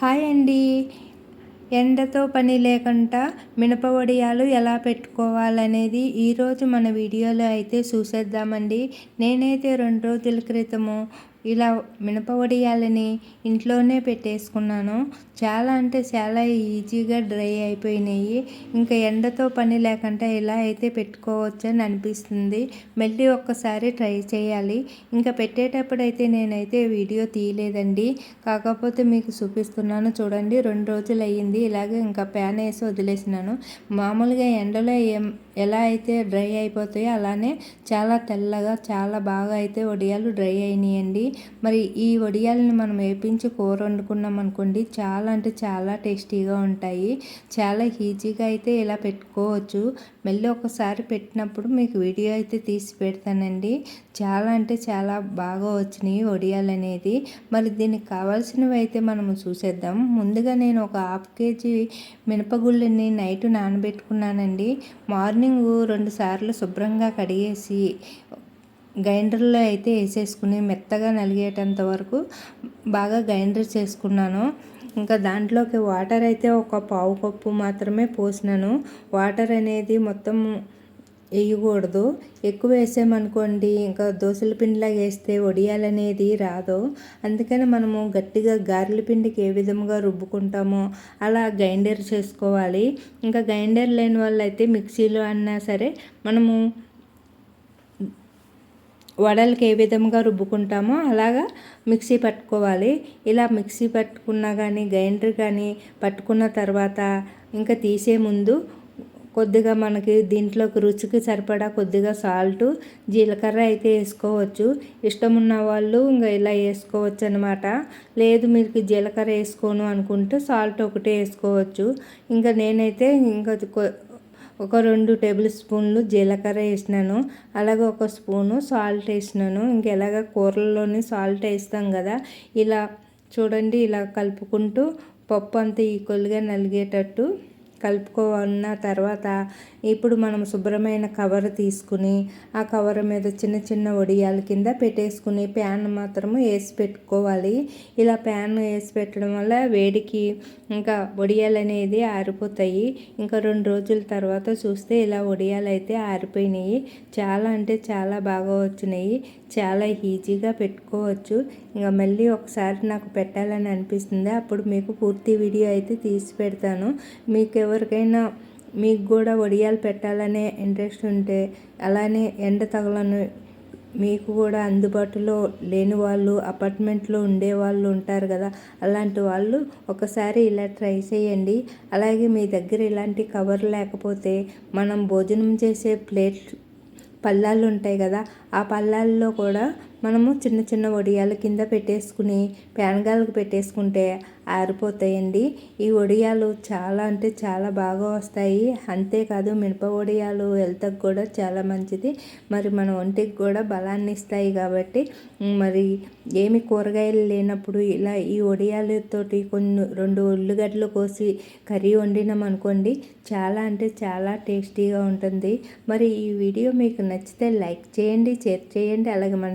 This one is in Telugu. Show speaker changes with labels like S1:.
S1: హాయ్ అండి. ఎండతో పని లేకుండా మినప వడియాలు ఎలా పెట్టుకోవాలనేది ఈరోజు మన వీడియోలో అయితే చూసేద్దామండి. నేనైతే రెండు రోజుల క్రితము ఇలా మినప వడియాలని ఇంట్లోనే పెట్టేసుకున్నాను. చాలా అంటే చాలా ఈజీగా డ్రై అయిపోయినాయి. ఇంకా ఎండతో పని లేకుండా ఇలా అయితే పెట్టుకోవచ్చు అని అనిపిస్తుంది. మళ్ళీ ఒక్కసారి ట్రై చేయాలి. ఇంకా పెట్టేటప్పుడు అయితే నేనైతే వీడియో తీయలేదండి. కాకపోతే మీకు చూపిస్తున్నాను చూడండి. రెండు రోజులు అయ్యింది. ఇలాగే ఇంకా ప్యాన్ వేసి వదిలేసినాను. మామూలుగా ఎండలో ఏం ఎలా అయితే డ్రై అయిపోతాయో అలానే చాలా తెల్లగా చాలా బాగా అయితే వడియాలు డ్రై అయినాయండి. మరి ఈ వడియాలని మనం వేపించి కూర వండుకున్నాం అనుకోండి చాలా అంటే చాలా టేస్టీగా ఉంటాయి. చాలా ఈజీగా అయితే ఇలా పెట్టుకోవచ్చు. మళ్ళీ ఒకసారి పెట్టినప్పుడు మీకు వీడియో అయితే తీసి పెడతానండి. చాలా అంటే చాలా బాగా వచ్చినాయి వడియాలు అనేది. మరి దీనికి కావాల్సినవి అయితే మనము చూసేద్దాం. ముందుగా నేను ఒక హాఫ్ కేజీ మినపగుళ్ళని నైట్ నానబెట్టుకున్నానండి. మార్నింగ్ రెండు సార్లు శుభ్రంగా కడిగేసి గ్రైండర్లో అయితే వేసేసుకుని మెత్తగా నలిగేటంత వరకు బాగా గ్రైండర్ చేసుకున్నాను. ఇంకా దాంట్లోకి వాటర్ అయితే ఒక పావు కప్పు మాత్రమే పోసినాను. వాటర్ అనేది మొత్తం వేయకూడదు. ఎక్కువ వేసామనుకోండి ఇంకా దోశల పిండిలాగా వేస్తే వడియాలనేది రాదు. అందుకని మనము గట్టిగా గారెల పిండికి ఏ విధంగా రుబ్బుకుంటామో అలా గ్రైండర్ చేసుకోవాలి. ఇంకా గ్రైండర్ లేని వాళ్ళు అయితే మిక్సీలో అన్నా సరే మనము వడలకి ఏ విధంగా రుబ్బుకుంటామో అలాగా మిక్సీ పట్టుకోవాలి. ఇలా మిక్సీ పట్టుకున్నా కానీ గ్రైండర్ కానీ పట్టుకున్న తర్వాత ఇంకా తీసే ముందు కొద్దిగా మనకి దీంట్లోకి రుచికి సరిపడా కొద్దిగా సాల్ట్ జీలకర్ర అయితే వేసుకోవచ్చు. ఇష్టం ఉన్న వాళ్ళు ఇంకా ఇలా వేసుకోవచ్చు అనమాట లేదు మీకు జీలకర్ర వేసుకోను అనుకుంటే సాల్ట్ ఒకటే వేసుకోవచ్చు. ఇంకా నేనైతే ఇంకా ఒక రెండు టేబుల్ స్పూన్లు జీలకర్ర వేసినాను. అలాగే ఒక స్పూను సాల్ట్ వేసినాను. ఇంకెలాగ కూరల్లోని సాల్ట్ వేస్తాం కదా ఇలా చూడండి ఇలా కలుపుకుంటూ పప్పు అంతా ఈక్వల్గా నలిగేటట్టు కలుపుకోన్న తర్వాత ఇప్పుడు మనం శుభ్రమైన కవర్ తీసుకుని ఆ కవర్ మీద చిన్న చిన్న వడియాల కింద పెట్టేసుకుని ప్యాన్ మాత్రము వేసి పెట్టుకోవాలి. ఇలా ప్యాన్ వేసి పెట్టడం వల్ల వేడికి ఇంకా వడియాలు అనేది ఆరిపోతాయి. ఇంకా రెండు రోజుల తర్వాత చూస్తే ఇలా వడియాలు అయితే ఆరిపోయినాయి. చాలా అంటే చాలా బాగా వచ్చినాయి. చాలా ఈజీగా పెట్టుకోవచ్చు. ఇంకా మళ్ళీ ఒకసారి నాకు పెట్టాలని అనిపిస్తుంది. అప్పుడు మీకు పూర్తి వీడియో అయితే తీసి పెడతాను. మీకు ఎవరికైనా మీకు కూడా వడియాలు పెట్టాలనే ఇంట్రెస్ట్ ఉంటే అలానే ఎండ తగలను మీకు కూడా అందుబాటులో లేని వాళ్ళు అపార్ట్మెంట్లో ఉండే వాళ్ళు ఉంటారు కదా అలాంటి వాళ్ళు ఒకసారి ఇలా ట్రై చేయండి. అలాగే మీ దగ్గర ఇలాంటి కవర్ లేకపోతే మనం భోజనం చేసే ప్లేట్ పళ్ళాలు ఉంటాయి కదా ఆ పళ్ళాల్లో కూడా మనము చిన్న చిన్న వడియాల కింద పెట్టేసుకుని పేనగాలకు పెట్టేసుకుంటే ఆరిపోతాయండి. ఈ వడియాలు చాలా అంటే చాలా బాగా వస్తాయి. అంతేకాదు మినప వడియాలు హెల్త్కి కూడా చాలా మంచిది. మరి మన ఒంటికి కూడా బలాన్ని ఇస్తాయి కాబట్టి మరి ఏమి కూరగాయలు లేనప్పుడు ఇలా ఈ వడియాలతోటి కొన్ని రెండు ఉల్లిగడ్డలు కోసి కర్రీ వండినాం అనుకోండి చాలా అంటే చాలా టేస్టీగా ఉంటుంది. మరి ఈ వీడియో మీకు నచ్చితే లైక్ చేయండి షేర్ చేయండి అలాగే మన